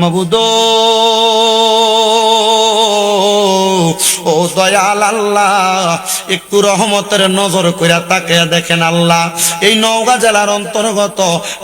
মাবুদ। ও দয়াল আল্লাহ একটু রহমতের নজর কইরা তাকে দেখেন আল্লাহ। এই নওগাঁ জেলার অন্তর্গত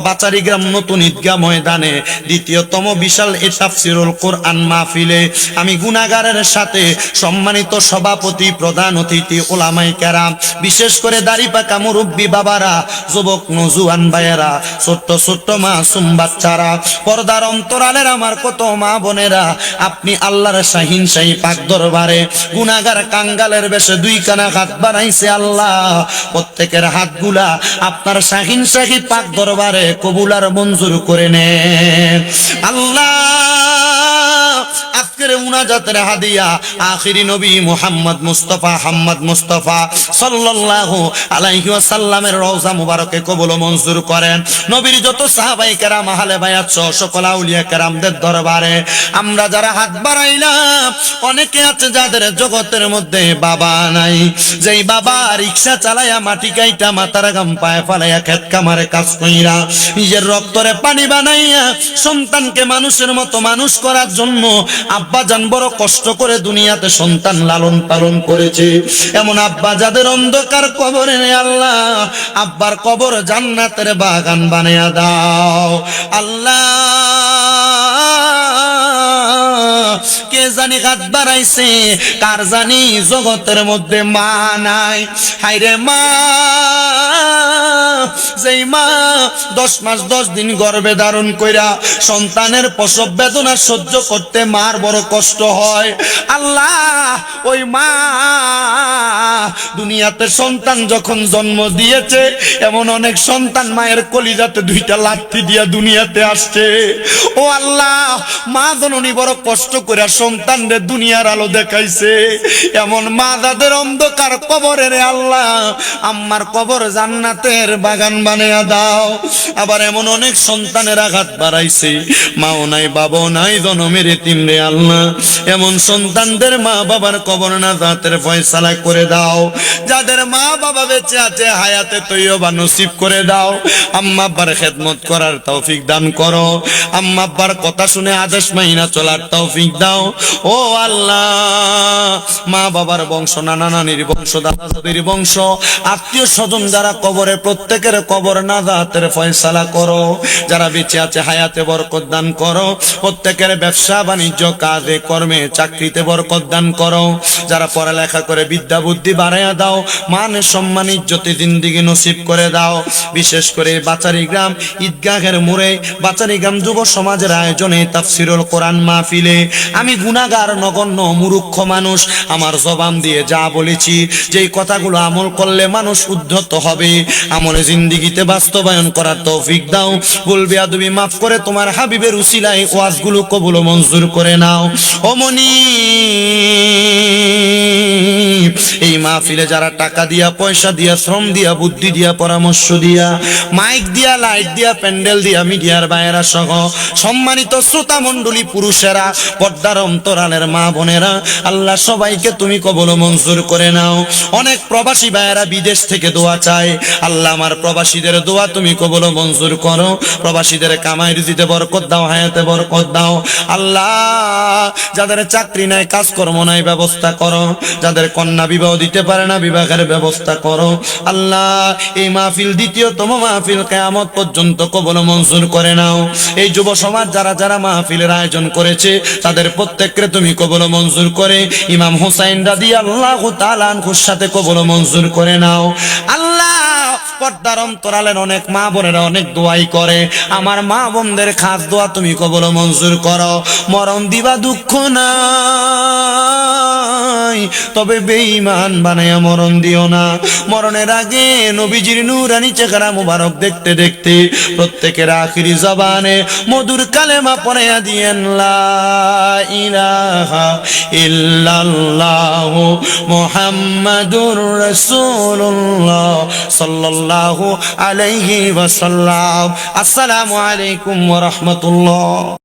বাচারি গ্রাম নতুন ঈদগাহ ময়দানে দ্বিতীয়তম বিশাল এ তাফসিরুল কোরআন মাহফিলে আমি গুনাগারের সাথে সম্মানিত সভাপতি, প্রধান অতিথি ওলামাই কেরাম, বিশেষ করে দাড়ি পাকা মুরব্বী বাবারা, যুবক নজুয়ান ভাইয়েরা, ছোট্ট ছোট্ট মাসুম বাচ্চারা, পর্দার অন্তরালের আমার কত মা বোনেরা, আপনি আল্লাহর শাহিন, শাহী পাক দরবারে গুনাগার কাঙ্গালের বেশে দুই কানা হাত বানাইছে আল্লাহ। প্রত্যেকের হাতগুলা আপনার শাহিন শাহী পাক দরবারে কবুলার মঞ্জুর করে নেন। মুনাজাতের হাদিয়া। আখিরি নবী মুহাম্মদ মুস্তাফা, হাম্মদ মুস্তাফা সাল্লাল্লাহু আলাইহি ওয়াসাল্লামের রওজা মুবারকে কবুল মঞ্জুর করেন। নবীর যত সাহাবাই কেরাম, আহলে বায়াত সহ সকল আউলিয়া কেরামদের দরবারে আমরা যারা হাত বাড়াইলাম, অনেকে আছে যাদের জগতের মধ্যে বাবা নাই। যেই বাবা রিক্সা চালায়া মাটি কাইটা মাথার গাম পায়ে ফালাইয়া খেত কামারে কাজ কইরা নিজের রক্তরে পানি বানাইয়া সন্তানকে মানুষের মতো মানুষ করার জন্য আব্বা জান বড় কষ্ট করে দুনিয়াতে সন্তান লালন পালন করেছে। এমন আব্বা যাদের অন্ধকার কবরে নেই আল্লাহ, আব্বার কবর জান্নাতের বাগান বানিয়ে দাও। আল্লাহ, কে জানি হাত বাড়াইছে, কার জানি জগতের মধ্যে মা নাই। হাইরে মা মা দশ মাস দশ দিন গর্ভে ধারণ কইরা সন্তানের প্রসব বেদনা সহ্য করতে মার বড় কষ্ট হয়। আল্লাহ, ওই মা দুনিয়াতে সন্তান যখন জন্ম দিয়েছে, এমন অনেক সন্তান মায়ের কলিজাতে দুইটা লাঠি দিয়া দুনিয়াতে আসছে। ও আল্লাহ, মা জননী বড় কষ্ট করে সন্তানদের দুনিয়ার আলো দেখাইছে। এমন মা দাদের অন্ধকার কবরে রে আল্লাহ, আম্মার কবর জান্নাতের বাগান বানিয়ে দাও। আবার এমন অনেক সন্তানের আঘাত বাড়াইছে। মাও নাই, বাবাও নাই, জনমের এতিম রে আল্লাহ। এমন সন্তানদের মা বাবার কবর না জাতের ফয়সালা করে দাও। যাদের মা বাবা বেঁচে আছে, হায়াতে তৈবা নসিব করে দাও। আম্মা আব্বার খেদমত করার তৌফিক দান করো। আম্মা আব্বার কথা শুনে আদেশ মাইনা চলার তৌফিক দাও। ও আল্লাহ, মা বাবার বংশ, নানা নানির বংশ, দাদা দাদির বংশ, আত্মীয় স্বজন যারা কবরে প্রত্যেকের কবর না জাতের ফয়সালা করো। যারা বেঁচে আছে হায়াতে বরকত দান করো। প্রত্যেকের ব্যবসা বাণিজ্য, কাজে, কর্মে, চাকরিতে বরকত দান করো। যারা পড়ালেখা করে বিদ্যা বুদ্ধি বাড়াইয়া দাও, মান সম্মান, ইজ্জতে জিন্দিগি নসিব করে দাও। বিশেষ করে বাচারি গ্রাম ঈদগাহের মোড়ে, বাচারি গ্রাম যুব সমাজের আয়োজনে তাফসিরুল কোরআন মাহফিলে। আমি গুনাগার, নগণ্য মুরুক্ষ মানুষ, আমার জবান দিয়ে যা বলেছি, যেই কথাগুলো আমল করলে মানুষ উদ্ধত হবে। আমলে জিন্দিগিতে বাস্তবায়ন করার তৌফিক দাও। বলবে আদবি মাফ করে, তোমার হাবিবের উসিলায় ওয়াজগুলো কবুল মঞ্জুর করে নাও। অমনি এই মাহফিলে যারা টাকা দিয়া, পয়সা দিয়া, শ্রম দিয়া, বুদ্ধি দিয়া, পরামর্শ দিয়া, মাইক দিয়া, লাইট দিয়া, প্যান্ডেল দিয়া, মিডিয়ার বাইরা সহ সম্মানিত শ্রোতা মণ্ডলী পুরুষেরা, পর্দার অন্তরালের মা বোনেরা, আল্লাহ সবাইকে তুমি কবল মঞ্জুর করে নাও। অনেক প্রবাসী ভাইয়েরা বিদেশ থেকে দোয়া চায়। আল্লাহ আমার প্রবাসীদের দোয়া তুমি কবল মঞ্জুর করো। প্রবাসীদের কামাই রুজিতে বরকত দাও, হায়াতে বরকত দাও। আল্লাহ, যাদের চাকরি নাই, কাজকর্ম নাই, ব্যবস্থা করো। যাদের কন্যা বিবাহ দিতে পারে না, বিবাহের ব্যবস্থা করো। আল্লাহ, এই মাহফিল দ্বিতীয়তম মাহফিল কেয়ামত পর্যন্ত কবল মঞ্জুর করে নাও। এই যুব সমাজ যারা যারা মাহফিলের আয়োজন করেছে, তাদের প্রত্যেককে তুমি কবল মঞ্জুর করে। ইমাম হুসাইন রাদি আল্লাহ তালানকুর সাথে কবল মঞ্জুর করে নাও। আল্লাহ পর্দার অন্তরালের অনেক মা বোনেরা অনেক দোয়াই করে। আমার মা বোনদের খাস দোয়া তুমি কবল মঞ্জুর করো। মরণ দিবা দুঃখ নাই তবে বেঈমান বানায়া মরণ দিও না। মরণের আগে নবীজির নূরানি চেহারা মুবারক দেখতে দেখতে প্রত্যেকের আখিরি জবানে মধুর কালেমা পড়াইয়া দিয়েন ইলাহা ইল্লাল্লাহু মুহাম্মাদুর রাসূলুল্লাহ সাল্লাল্লাহু আলাইহি ওয়াসাল্লাম। আসসালামু আলাইকুম রাহমাতুল্লাহ।